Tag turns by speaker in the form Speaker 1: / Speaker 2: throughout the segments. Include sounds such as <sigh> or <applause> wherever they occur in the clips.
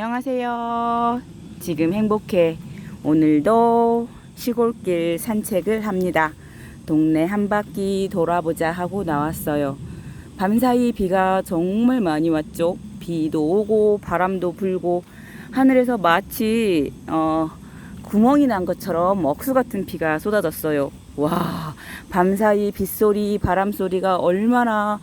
Speaker 1: 안녕하세요. 지금 행복해. 오늘도 시골길 산책을 합니다. 동네 한 바퀴 돌아보자 하고 나왔어요. 밤사이 비가 정말 많이 왔죠. 비도 오고 바람도 불고 하늘에서 마치 어, 구멍이 난 것처럼 억수 같은 비가 쏟아졌어요. 와, 밤사이 빗소리, 바람소리가 얼마나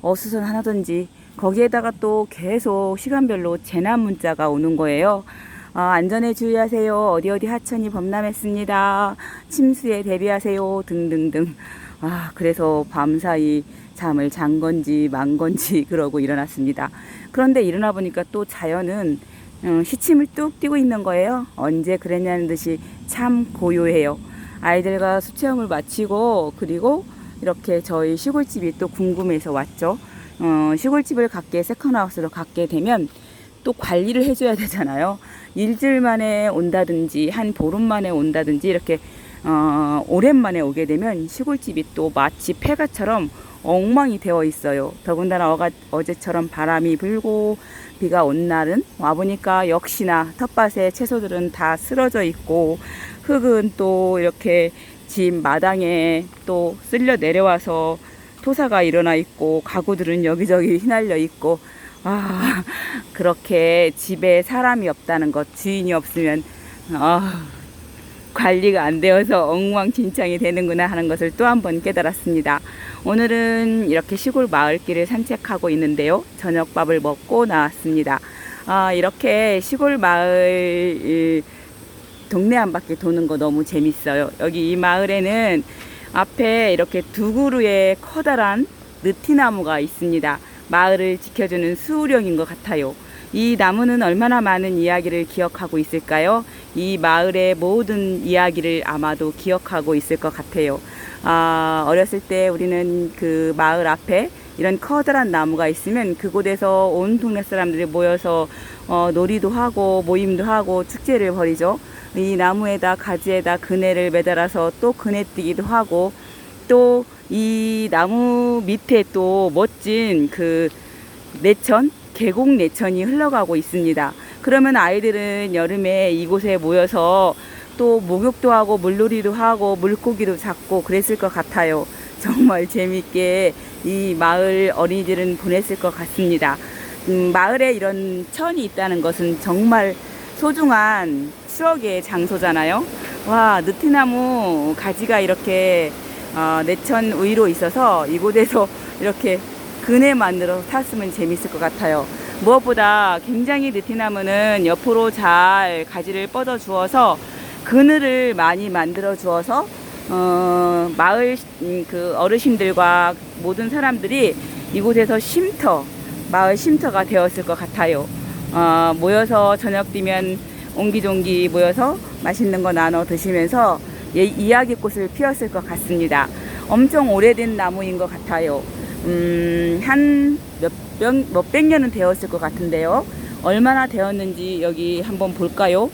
Speaker 1: 어수선하던지 거기에다가 또 계속 시간별로 재난 문자가 오는 거예요. 아, 안전에 주의하세요. 어디 어디 하천이 범람했습니다. 침수에 대비하세요. 등등등. 아, 그래서 밤사이 잠을 잔 건지 만 건지 <laughs> 그러고 일어났습니다. 그런데 일어나 보니까 또 자연은 어, 시침을 뚝 띄고 있는 거예요. 언제 그랬냐는 듯이 참 고요해요. 아이들과 수체험을 마치고 그리고 이렇게 저희 시골집이 또 궁금해서 왔죠. 어, 시골집을 갖게 세컨하우스로 갖게 되면 또 관리를 해줘야 되잖아요. 일주일 만에 온다든지 한 보름 만에 온다든지 이렇게 어, 오랜만에 오게 되면 시골집이 또 마치 폐가처럼 엉망이 되어 있어요. 더군다나 어가, 어제처럼 바람이 불고 비가 온 날은 와보니까 역시나 텃밭에 채소들은 다 쓰러져 있고 흙은 또 이렇게 집 마당에 또 쓸려 내려와서 토사가 일어나 있고 가구들은 여기저기 휘날려 있고 아 그렇게 집에 사람이 없다는 것 주인이 없으면 아 관리가 안 되어서 엉망진창이 되는구나 하는 것을 또 한 번 깨달았습니다. 오늘은 이렇게 시골 마을길을 산책하고 있는데요. 저녁밥을 먹고 나왔습니다. 아, 이렇게 시골 마을 동네 한 바퀴 도는 거 너무 재밌어요. 여기 이 마을에는 앞에 이렇게 두 그루의 커다란 느티나무가 있습니다. 마을을 지켜주는 수호령인 것 같아요. 이 나무는 얼마나 많은 이야기를 기억하고 있을까요? 이 마을의 모든 이야기를 아마도 기억하고 있을 것 같아요. 아, 어렸을 때 우리는 그 마을 앞에 이런 커다란 나무가 있으면 그곳에서 온 동네 사람들이 모여서 어, 놀이도 하고 모임도 하고 축제를 벌이죠. 이 나무에다 가지에다 그네를 매달아서 또 그네 뛰기도 하고 또 이 나무 밑에 또 멋진 그 내천 계곡 내천이 흘러가고 있습니다. 그러면 아이들은 여름에 이곳에 모여서 또 목욕도 하고 물놀이도 하고 물고기도 잡고 그랬을 것 같아요. <laughs> 정말 재밌게 이 마을 어린이들은 보냈을 것 같습니다. 음, 마을에 이런 천이 있다는 것은 정말 소중한 추억의 장소잖아요. 와, 느티나무 가지가 이렇게 어, 내천 위로 있어서 이곳에서 이렇게 그네 만들어 탔으면 재밌을 것 같아요. 무엇보다 굉장히 느티나무는 옆으로 잘 가지를 뻗어 주어서 그늘을 많이 만들어 주어서 어, 마을 음, 그 어르신들과 모든 사람들이 이곳에서 쉼터, 마을 쉼터가 되었을 것 같아요. 어, 모여서 저녁 뛰면 옹기종기 모여서 맛있는 거 나눠 드시면서 예, 이야기꽃을 피웠을 것 같습니다. 엄청 오래된 나무인 것 같아요. 음, 한 몇, 몇, 몇백 년은 되었을 것 같은데요. 얼마나 되었는지 여기 한번 볼까요?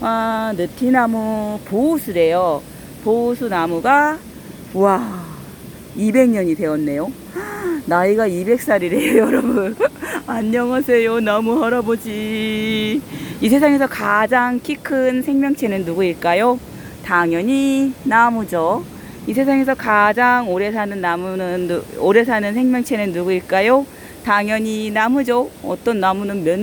Speaker 1: 아, 느티나무 보호수래요. 보호수 나무가, 와, 200년이 되었네요. 나이가 200살이래요, <laughs> 여러분. 안녕하세요, 나무 할아버지. 이 세상에서 가장 키 큰 생명체는 누구일까요? 당연히 나무죠. 이 세상에서 가장 오래 사는 나무는 누- 오래 사는 생명체는 누구일까요? 당연히 나무죠. 어떤 나무는 몇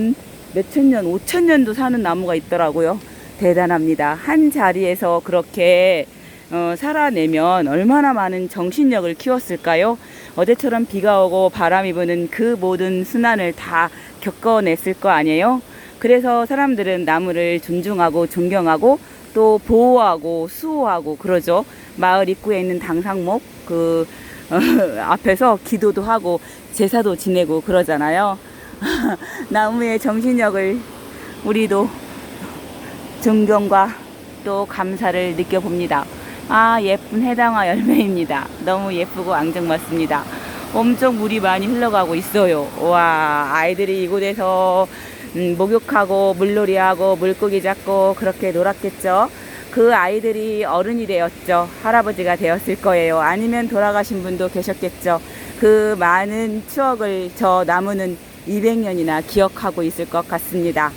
Speaker 1: 몇천 년, 오천 년도 사는 나무가 있더라고요. 대단합니다. 한 자리에서 그렇게 어, 살아내면 얼마나 많은 정신력을 키웠을까요? 어제처럼 비가 오고 바람이 부는 그 모든 순환을 다 겪어냈을 거 아니에요? 그래서 사람들은 나무를 존중하고 존경하고 또 보호하고 수호하고 그러죠. 마을 입구에 있는 당상목 그 어, <laughs> 앞에서 기도도 하고 제사도 지내고 그러잖아요. <laughs> 나무의 정신력을 우리도 존경과 또 감사를 느껴봅니다. 아, 예쁜 해당화 열매입니다. 너무 예쁘고 앙증맞습니다. 엄청 물이 많이 흘러가고 있어요. 와, 아이들이 이곳에서 음, 목욕하고 물놀이하고 물고기 잡고 그렇게 놀았겠죠. 그 아이들이 어른이 되었죠. 할아버지가 되었을 거예요. 아니면 돌아가신 분도 계셨겠죠. 그 많은 추억을 저 나무는 200년이나 기억하고 있을 것 같습니다.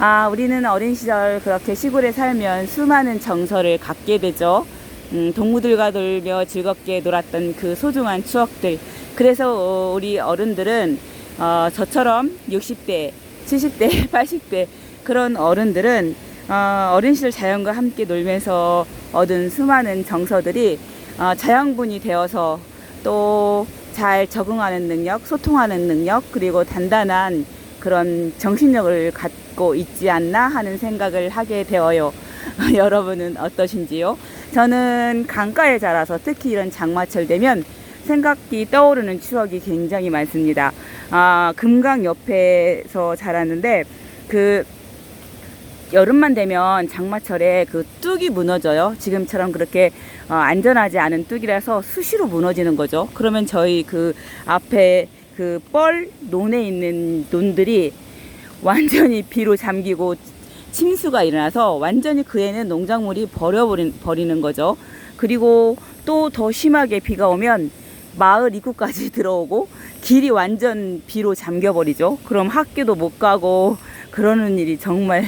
Speaker 1: 아, 우리는 어린 시절 그렇게 시골에 살면 수많은 정서를 갖게 되죠. 음, 동무들과 놀며 즐겁게 놀았던 그 소중한 추억들. 그래서 어, 우리 어른들은 어, 저처럼 60대, 70대, 80대 그런 어른들은 어, 어린 시절 자연과 함께 놀면서 얻은 수많은 정서들이 어, 자양분이 되어서 또 잘 적응하는 능력, 소통하는 능력, 그리고 단단한 그런 정신력을 갖고 있지 않나 하는 생각을 하게 되어요. <laughs> 여러분은 어떠신지요? 저는 강가에 자라서 특히 이런 장마철 되면 생각이 떠오르는 추억이 굉장히 많습니다. 아, 금강 옆에서 자랐는데 그 여름만 되면 장마철에 그 뚝이 무너져요. 지금처럼 그렇게 어, 안전하지 않은 뚝이라서 수시로 무너지는 거죠. 그러면 저희 그 앞에 그 뻘 논에 있는 논들이 완전히 비로 잠기고 침수가 일어나서 완전히 그에는 농작물이 버려버린 버리는 거죠. 그리고 또 더 심하게 비가 오면 마을 입구까지 <laughs> 들어오고 길이 완전 비로 잠겨버리죠. 그럼 학교도 못 가고 그러는 일이 정말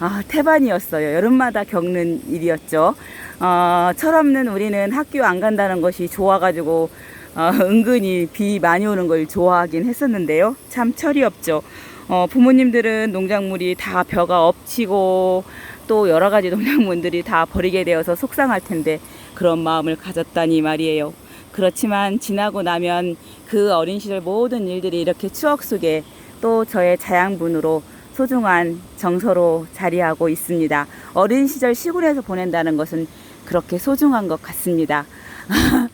Speaker 1: 아, 태반이었어요. 여름마다 겪는 일이었죠. 어, 철없는 우리는 학교 안 간다는 것이 좋아가지고 어, 은근히 비 많이 오는 걸 좋아하긴 했었는데요. 참 철이 없죠. 어, 부모님들은 농작물이 다 벼가 엎치고 또 여러 가지 <laughs> 농작물들이 다 버리게 되어서 속상할 텐데 그런 마음을 가졌다니 말이에요. 그렇지만 지나고 나면 그 어린 시절 모든 일들이 이렇게 추억 속에 또 저의 자양분으로 소중한 정서로 자리하고 있습니다. 어린 시절 시골에서 보낸다는 것은 그렇게 소중한 것 같습니다. <laughs>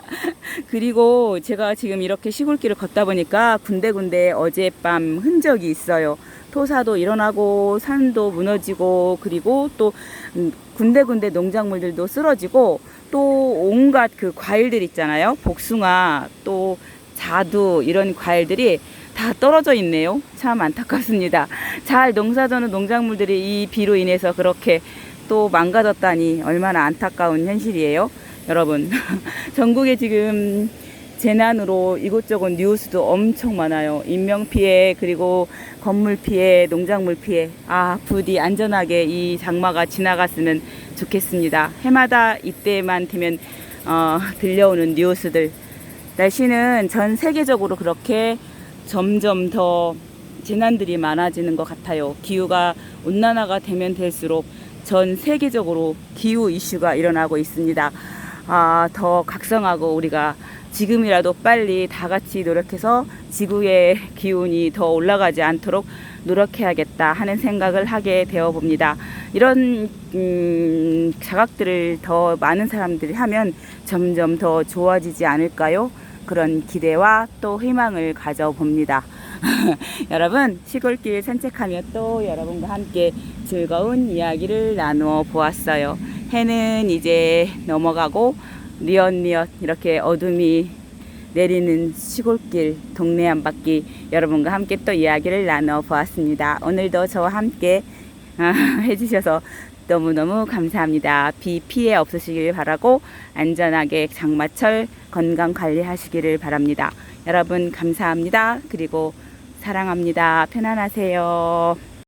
Speaker 1: 그리고 제가 지금 이렇게 시골길을 걷다 보니까 군데군데 어젯밤 흔적이 있어요. 토사도 일어나고 산도 무너지고 그리고 또 음, 군데군데 농작물들도 쓰러지고 또 온갖 그 과일들 있잖아요. 복숭아 또 자두 이런 과일들이 다 떨어져 있네요. 참 안타깝습니다. 잘 농사져는 농작물들이 이 비로 인해서 그렇게 또 망가졌다니 얼마나 안타까운 현실이에요. 여러분, <laughs> 전국에 지금 재난으로 이곳저곳 뉴스도 엄청 많아요. 인명 피해, 그리고 건물 피해, 농작물 피해. 아, 부디 안전하게 이 장마가 지나갔으면 좋겠습니다. 해마다 이때만 되면 어, 들려오는 뉴스들. 날씨는 전 세계적으로 그렇게 점점 더 재난들이 많아지는 것 같아요. 기후가 온난화가 되면 될수록 전 세계적으로 기후 이슈가 일어나고 있습니다. 아, 더 각성하고 우리가 지금이라도 빨리 다 같이 노력해서 지구의 <laughs> 기온이 더 올라가지 않도록 노력해야겠다 하는 생각을 하게 되어 봅니다. 이런 음, 자각들을 더 많은 사람들이 하면 점점 더 좋아지지 않을까요? 그런 기대와 또 희망을 가져봅니다. <laughs> 여러분 시골길 산책하며 또 여러분과 함께 즐거운 이야기를 나누어 보았어요. 해는 이제 넘어가고 뉘엿뉘엿 이렇게 어둠이 내리는 시골길 동네 한 바퀴 여러분과 함께 또 이야기를 나눠 보았습니다. 오늘도 저와 함께 아, <laughs> 해주셔서 너무너무 감사합니다. 비 피해 없으시길 바라고 안전하게 장마철 건강 관리하시기를 바랍니다. 여러분 감사합니다. 그리고 사랑합니다. 편안하세요.